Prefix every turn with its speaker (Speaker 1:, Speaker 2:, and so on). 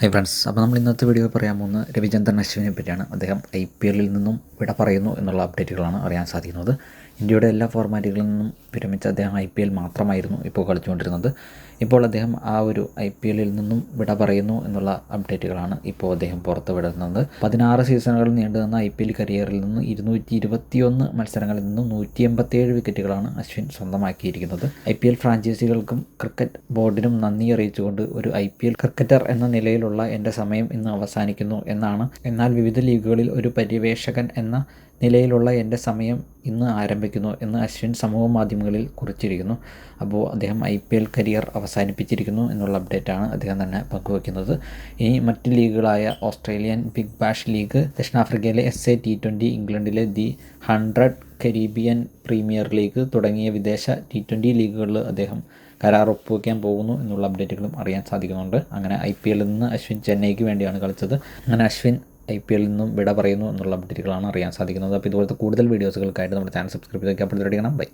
Speaker 1: Hi friends അപ്പോൾ നമ്മൾ ഇന്നത്തെ വീഡിയോ പറയാൻ പോകുന്നത് രവിചന്ദ്രൻ അശ്വിനെ പറ്റിയാണ്. അദ്ദേഹം ഐ പി എല്ലിൽ നിന്നും വിട പറയുന്നു എന്നുള്ള അപ്ഡേറ്റുകളാണ് അറിയാൻ സാധിക്കുന്നത്. ഇന്ത്യയുടെ എല്ലാ ഫോർമാറ്റുകളിൽ നിന്നും വിരമിച്ച അദ്ദേഹം ഐ പി എൽ മാത്രമായിരുന്നു ഇപ്പോൾ കളിച്ചുകൊണ്ടിരുന്നത്. ഇപ്പോൾ അദ്ദേഹം ആ ഒരു ഐ പി എല്ലിൽ നിന്നും വിട പറയുന്നു എന്നുള്ള അപ്ഡേറ്റുകളാണ് ഇപ്പോൾ അദ്ദേഹം പുറത്ത് വിടുന്നത്. പതിനാറ് സീസണുകൾ നീണ്ടുനിന്ന ഐ പി എൽ കരിയറിൽ നിന്ന് ഇരുന്നൂറ്റി ഇരുപത്തിയൊന്ന് മത്സരങ്ങളിൽ നിന്നും നൂറ്റി എൺപത്തിയേഴ് വിക്കറ്റുകളാണ് അശ്വിൻ സ്വന്തമാക്കിയിരിക്കുന്നത്. ഐ പി എൽ ഫ്രാഞ്ചൈസികൾക്കും ക്രിക്കറ്റ് ബോർഡിനും നന്ദി അറിയിച്ചുകൊണ്ട് ഒരു ഐ പി എൽ ക്രിക്കറ്റർ എന്ന നിലയിലുള്ള എന്റെ സമയം ഇന്ന് അവസാനിക്കുന്നു എന്നാണ്. എന്നാൽ വിവിധ ലീഗുകളിൽ ഒരു പര്യവേഷകൻ എന്ന നിലയിലുള്ള എന്റെ സമയം ഇന്ന് ആരംഭിക്കുന്നു എന്ന് അശ്വിൻ സമൂഹ മാധ്യമങ്ങളിൽ കുറിച്ചിരിക്കുന്നു. അപ്പോൾ അദ്ദേഹം ഐ പി എൽ കരിയർ അവസാനിപ്പിച്ചിരിക്കുന്നു എന്നുള്ള അപ്ഡേറ്റാണ് അദ്ദേഹം തന്നെ പങ്കുവയ്ക്കുന്നത് ഇനി മറ്റ് ലീഗുകളായ ഓസ്ട്രേലിയൻ ബിഗ് ബാഷ് ലീഗ് ദക്ഷിണാഫ്രിക്കയിലെ എസ് എ ടി ട്വന്റി ഇംഗ്ലണ്ടിലെ the hundred Caribbean premier league തുടങ്ങിയ വിദേശ ടി ട്വന്റി ലീഗുകളിൽ അദ്ദേഹം കരാർ ഒപ്പുവയ്ക്കാൻ പോകുന്നു എന്നുള്ള അപ്ഡേറ്റുകളും അറിയാൻ സാധിക്കുന്നുണ്ട്. അങ്ങനെ ഐ പി എല്ലിൽ നിന്ന് അശ്വിൻ ചെന്നൈക്ക് വേണ്ടിയാണ് കളിച്ചത്. അങ്ങനെ അശ്വിൻ ഐ പി എല്ലിൽ നിന്നും വിട പറയുന്നു എന്നുള്ള അപ്ഡേറ്റുകളാണ് അറിയാൻ സാധിക്കുന്നത്. അപ്പോൾ ഇതുപോലത്തെ കൂടുതൽ വീഡിയോസുകൾക്കായിട്ട് നമ്മുടെ ചാനൽ സബ്സ്ക്രൈബ് ചെയ്ത് അപ്പോൾ ബൈ.